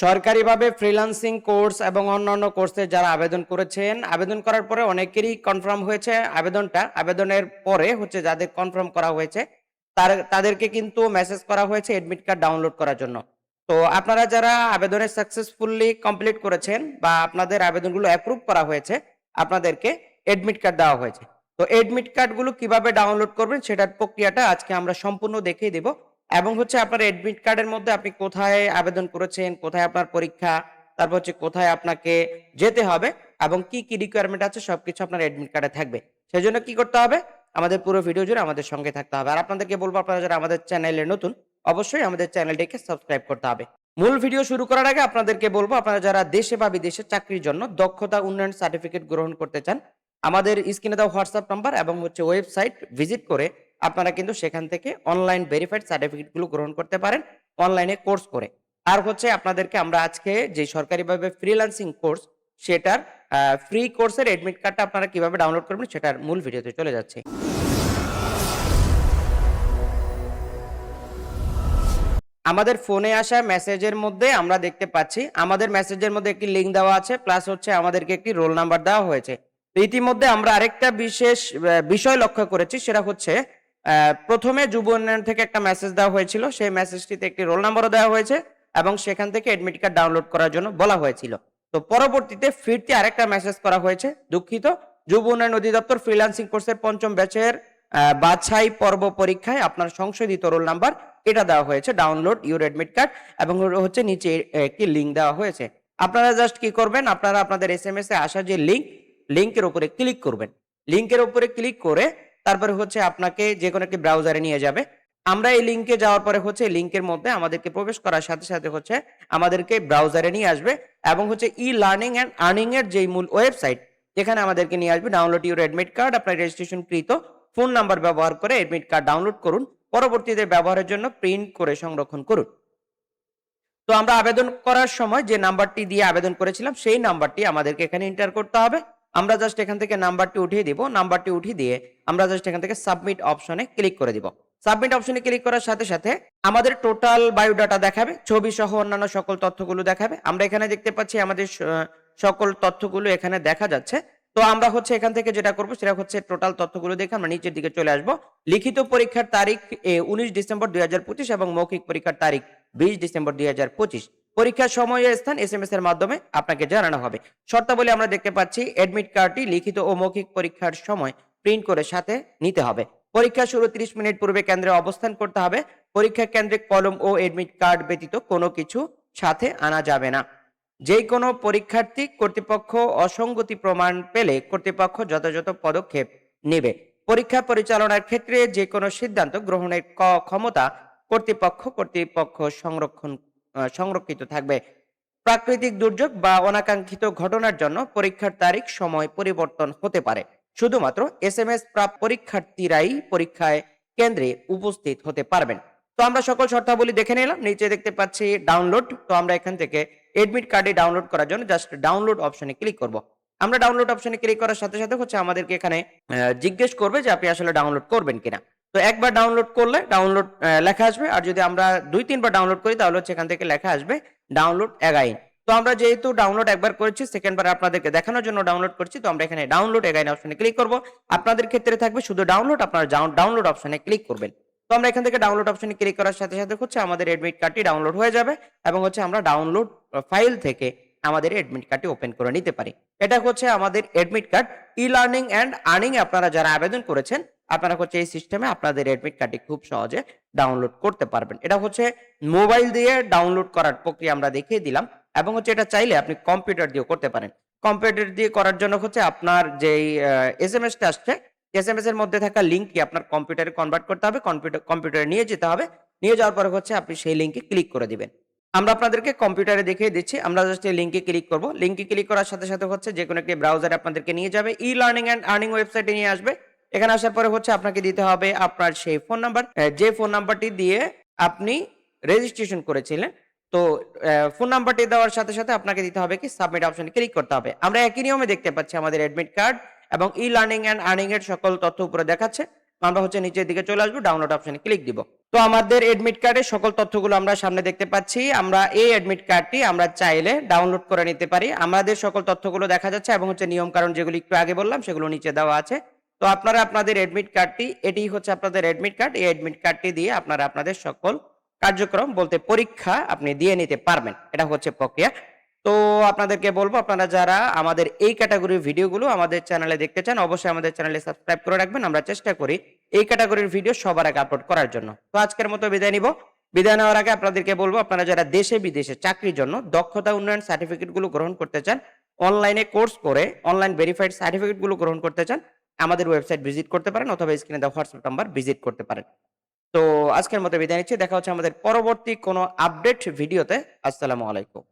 সরকারিভাবে freelancing course এবং অন্যান্য কোর্সে যারা আবেদন করেছেন, আবেদন করার পরে অনেকেরই কনফার্ম হয়েছে আবেদনটা। আবেদনের পরে হচ্ছে যাদের কনফার্ম করা হয়েছে, তার, তাদেরকে কিন্তু মেসেজ করা হয়েছে এডমিট কার্ড ডাউনলোড করার জন্য। তো আপনারা যারা আবেদনে সাকসেসফুলি কমপ্লিট করেছেন বা আপনাদের আবেদনগুলো অ্যাপ্রুভ করা হয়েছে, আপনাদেরকে এডমিট কার্ড দেওয়া হয়েছে। তো এডমিট কার্ডগুলো কীভাবে ডাউনলোড করবেন, সেটার প্রক্রিয়াটা আজকে আমরা সম্পূর্ণ দেখিয়ে দেব। এবং হচ্ছে আপনার এডমিট কার্ডের মধ্যে আপনি কোথায় আবেদন করেছেন, কোথায় আপনার পরীক্ষা, তারপর হচ্ছে কোথায় আপনাকে যেতে হবে এবং কি কি রিকোয়ারমেন্ট আছে সবকিছু আপনার এডমিট কার্ডে থাকবে। সেই জন্য কি করতে হবে? আমাদের পুরো ভিডিও জুড়ে আমাদের সঙ্গে থাকতে হবে। আর আপনাদেরকে বলব আপনারা যারা আমাদের চ্যানেলে নতুন, অবশ্যই আমাদের চ্যানেলটিকে সাবস্ক্রাইব করতে হবে। মূল ভিডিও শুরু করার আগে আপনাদেরকে বলব, আপনারা যারা দেশে বা বিদেশে চাকরির জন্য দক্ষতা উন্নয়ন সার্টিফিকেট গ্রহণ করতে চান, আমাদের স্ক্রিনে দেওয়া হোয়াটসঅ্যাপ নাম্বার এবং হচ্ছে ওয়েবসাইট ভিজিট করে আপনারা কিন্তু সেখান থেকে অনলাইন ভেরিফাইড সার্টিফিকেটগুলো গ্রহণ করতে পারেন অনলাইনে কোর্স করে। আর হচ্ছে আপনাদেরকে আমরা আজকে যে সরকারিভাবে ফ্রিল্যান্সিং কোর্স সেটার ফ্রি কোর্সের এডমিট কার্ডটা আপনারা কীভাবে ডাউনলোড করবেন সেটার মূল ভিডিওতে চলে যাচ্ছে। আমাদের ফোনে আসা মেসেজের মধ্যে আমরা দেখতে পাচ্ছি, আমাদের মেসেজের মধ্যে একটি লিঙ্ক দেওয়া আছে প্লাস হচ্ছে আমাদেরকে একটি রোল নাম্বার দেওয়া হয়েছে। তো ইতিমধ্যে আমরা আরেকটা বিশেষ বিষয় লক্ষ্য করেছি, সেটা হচ্ছে প্রথমে যুব উন্নয়ন থেকে একটা মেসেজ দেওয়া হয়েছিল। সেই মেসেজটিতে একটি রোল নাম্বারও দেওয়া হয়েছে এবং সেখান থেকে এডমিট কার্ড ডাউনলোড করার জন্য বলা হয়েছিল। তো পরবর্তীতে ফিরতে আরেকটা মেসেজ করা হয়েছে, দুঃখিত। যুব উন্নয়ন অধিদপ্তর ফ্রিল্যান্সিং কোর্সের পঞ্চম ব্যাচের বাছাই পর্ব পরীক্ষায় আপনার সংশোধিত রোল নাম্বার এটা দেওয়া হয়েছে ডাউনলোড ইউর এডমিট কার্ড এবং হচ্ছে নিচে একটি লিঙ্ক দেওয়া হয়েছে। আপনারা জাস্ট কি করবেন? আপনারা আপনাদের এস এম এস এ আসা যে লিঙ্ক লিঙ্কের উপরে ক্লিক করবেন। লিঙ্কের উপরে ক্লিক করে তারপরে হচ্ছে আপনাকে যে কোনো একটি ব্রাউজারে নিয়ে যাবে। আমরা এই লিঙ্কে যাওয়ার পরে হচ্ছে লিঙ্কের মধ্যে আমাদেরকে প্রবেশ করার সাথে সাথে হচ্ছে আমাদেরকে ব্রাউজারে নিয়ে আসবে এবং হচ্ছে ই লার্নিং অ্যান্ড আর্নিং এর যেই মূল ওয়েবসাইট যেখানে আমাদেরকে নিয়ে আসবে ডাউনলোড ইউর এডমিট কার্ড আপনার রেজিস্ট্রেশন কৃত ফোন নাম্বার ব্যবহার করে এডমিট কার্ড ডাউনলোড করুন, পরবর্তীতে ব্যবহারের জন্য প্রিন্ট করে সংরক্ষণ করুন। তো আমরা আবেদন করার সময় যে নাম্বারটি দিয়ে আবেদন করেছিলাম, সেই নাম্বারটি আমাদেরকে এখানে এন্টার করতে হবে। আমরা জাস্ট এখান থেকে নাম্বারটি উঠিয়ে দিব। নাম্বারটি উঠিয়ে দিয়ে আমরা জাস্ট এখান থেকে সাবমিট অপশনে ক্লিক করে দিব। সাবমিট অপশনে ক্লিক করার সাথে সাথে আমাদের টোটাল বায়োডাটা দেখাবে, ছবি সহ অন্যান্য সকল তথ্যগুলো দেখাবে। আমরা এখানে দেখতে পাচ্ছি আমাদের সকল তথ্যগুলো এখানে দেখা যাচ্ছে। তো আমরা হচ্ছে এখান থেকে যেটা করব সেটা হচ্ছে টোটাল তথ্যগুলো দেখে আমরা নিচের দিকে চলে আসব। লিখিত পরীক্ষার তারিখ উনিশ ডিসেম্বর দুই হাজার পঁচিশ এবং মৌখিক পরীক্ষার তারিখ বিশ ডিসেম্বর দুই হাজার পঁচিশ। পরীক্ষার সময় স্থান এস এম এস এর মাধ্যমে আপনাকে জানানো হবে। শর্তাবলী আমরা দেখতে পাচ্ছি এডমিট কার্ডটি লিখিত ও মৌখিক পরীক্ষার সময় প্রিন্ট করে সাথে নিতে হবে। পরীক্ষা শুরু 30 মিনিট পূর্বে কেন্দ্রে অবস্থান করতে হবে। পরীক্ষা কেন্দ্রে কলম ও এডমিট কার্ড ব্যতীত কোনো কিছু সাথে আনা যাবে না। যে কোনো পরীক্ষার্থী কর্তৃপক্ষ অসঙ্গতি প্রমাণ পেলে কর্তৃপক্ষ যথাযথ পদক্ষেপ নেবে। পরীক্ষা পরিচালনার ক্ষেত্রে যে কোনো সিদ্ধান্ত গ্রহণের ক্ষমতা কর্তৃপক্ষ কর্তৃপক্ষ সংরক্ষণ সংরক্ষিত থাকবে। প্রাকৃতিক দুর্যোগ বা অনাকাঙ্ক্ষিত ঘটনার জন্য পরীক্ষার তারিখ, সময় পরিবর্তন হতে পারে। শুধুমাত্র এস এম এস প্রাপ্ত পরীক্ষার্থীরাই পরীক্ষায় কেন্দ্রে উপস্থিত হতে পারবেন। তো আমরা সকল শর্তাবলী দেখে নিলাম, নিচে দেখতে পাচ্ছি ডাউনলোড তো আমরা এখান থেকে এডমিট কার্ডে ডাউনলোড করার জন্য জাস্ট ডাউনলোড অপশনে ক্লিক করব। আমরা ডাউনলোড অপশনে ক্লিক করার সাথে সাথে হচ্ছে আমাদেরকে এখানে জিজ্ঞেস করবে যে আপনি আসলে ডাউনলোড করবেন কিনা। তো একবার ডাউনলোড করলে ডাউনলোড লেখা আসবে। আর যদি আমরা দুই, তিনবার ডাউনলোড করি, তাহলে হচ্ছে এখান থেকে লেখা আসবে ডাউনলোড এগাইন তো আমরা যেহেতু ডাউনলোড একবার করেছি সেকেন্ড বার আপনাদেরকে দেখানোর জন্য ডাউনলোড করছি, তো আমরা এখানে ডাউনলোড এগাইন অপশনে ক্লিক করব। আপনাদের ক্ষেত্রে থাকবে শুধু ডাউনলোড আপনারা ডাউনলোড অপশনে ক্লিক করবেন। তো আমরা এখান থেকে ডাউনলোড অপশনে ক্লিক করার সাথে সাথে হচ্ছে আমাদের এডমিট কার্ডটি ডাউনলোড হয়ে যাবে এবং হচ্ছে আমরা ডাউনলোড ফাইল থেকে আমাদের এডমিট কার্ডটি ওপেন করে নিতে পারি। এটা হচ্ছে আমাদের admit card e learning and earning আপনারা যারা আবেদন করেছেন আপনারা হচ্ছে এই সিস্টেমে আপনাদের এডমিট কার্ডটি খুব সহজে ডাউনলোড করতে পারবেন। এটা হচ্ছে মোবাইল দিয়ে ডাউনলোড করার প্রক্রিয়া আমরা দেখিয়ে দিলাম এবং হচ্ছে এটা চাইলে আপনি কম্পিউটার দিয়েও করতে পারেন। কম্পিউটার দিয়ে করার জন্য হচ্ছে আপনার যেই এস এম এসটা আসছে এস এম এস এর মধ্যে থাকা লিঙ্কটি আপনার কম্পিউটারে কনভার্ট করতে হবে কম্পিউটার কম্পিউটারে নিয়ে যেতে হবে। নিয়ে যাওয়ার পরে হচ্ছে আপনি সেই লিঙ্কে ক্লিক করে দিবেন। আমরা আপনাদেরকে কম্পিউটারে দেখিয়ে দিচ্ছি। আমরা জাস্ট এই লিঙ্কে ক্লিক করব। লিঙ্কে ক্লিক করার সাথে সাথে হচ্ছে যে কোনো একটি ব্রাউজারে আপনাদেরকে নিয়ে যাবে। ই লার্নিং অ্যান্ড আর্নিং ওয়েবসাইটে নিয়ে আসবে। এখানে আসার পরে হচ্ছে আপনাকে দিতে হবে আপনার সেই ফোন নাম্বার যে ফোন নাম্বারটি দিয়ে আপনি রেজিস্ট্রেশন করেছিলেন, তো ফোন নাম্বারটি দেওয়ার সাথে সাথে আপনাকে দিতে হবে কি সাবমিট অপশনে ক্লিক করতে হবে। আমরা একই নিয়মে দেখতে পাচ্ছি আমাদের অ্যাডমিট কার্ড এবং ই লার্নিং অ্যান্ড আর্নিং এর সকল তথ্য উপরে দেখাচ্ছে। আমরা হচ্ছে নিচের দিকে চলে আসব ডাউনলোড অপশনে ক্লিক দিব। তো আমাদের এডমিট কার্ডের সকল তথ্যগুলো আমরা সামনে দেখতে পাচ্ছি। আমরা এই এডমিট কার্ডটি আমরা চাইলে ডাউনলোড করে নিতে পারি। আমাদের সকল তথ্যগুলো দেখা যাচ্ছে এবং হচ্ছে নিয়ম কারণ যেগুলো একটু আগে বললাম, সেগুলো নিচে দেওয়া আছে। তো আপনারা আপনাদের এডমিট কার্ডটি এটি হচ্ছে আপনাদের এডমিট কার্ড এই এডমিট কার্ডটি দিয়ে আপনারা আপনাদের সকল কার্যক্রম বলতে পরীক্ষা আপনি দিয়ে নিতে পারবেন। এটা হচ্ছে প্রক্রিয়া। তো আপনাদেরকে বলব, আপনারা যারা আমাদের এই ক্যাটাগরির ভিডিওগুলো আমাদের চ্যানেলে দেখতে চান, অবশ্যই আমাদের চ্যানেলে সাবস্ক্রাইব করে রাখবেন। আমরা চেষ্টা করি এই ক্যাটাগরির ভিডিও সবার আগে আপলোড করার জন্য। তো আজকের মতো বিদায় নিব। বিদায় নেওয়ার আগে আপনাদেরকে বলব, আপনারা যারা দেশে, বিদেশে চাকরির জন্য দক্ষতা উন্নয়ন সার্টিফিকেটগুলো গ্রহণ করতে চান অনলাইনে কোর্স করে অনলাইন ভেরিফাইড সার্টিফিকেটগুলো গ্রহণ করতে চান আমাদের ওয়েবসাইট ভিজিট করতে পারেন অথবা স্ক্রিনে দেওয়া হোয়াটসঅ্যাপ নাম্বার ভিজিট করতে পারেন। তো আজকের মতো বিদায় নিচ্ছি, দেখা হচ্ছে আমাদের পরবর্তী কোনো আপডেট ভিডিওতে আসসালামু আলাইকুম।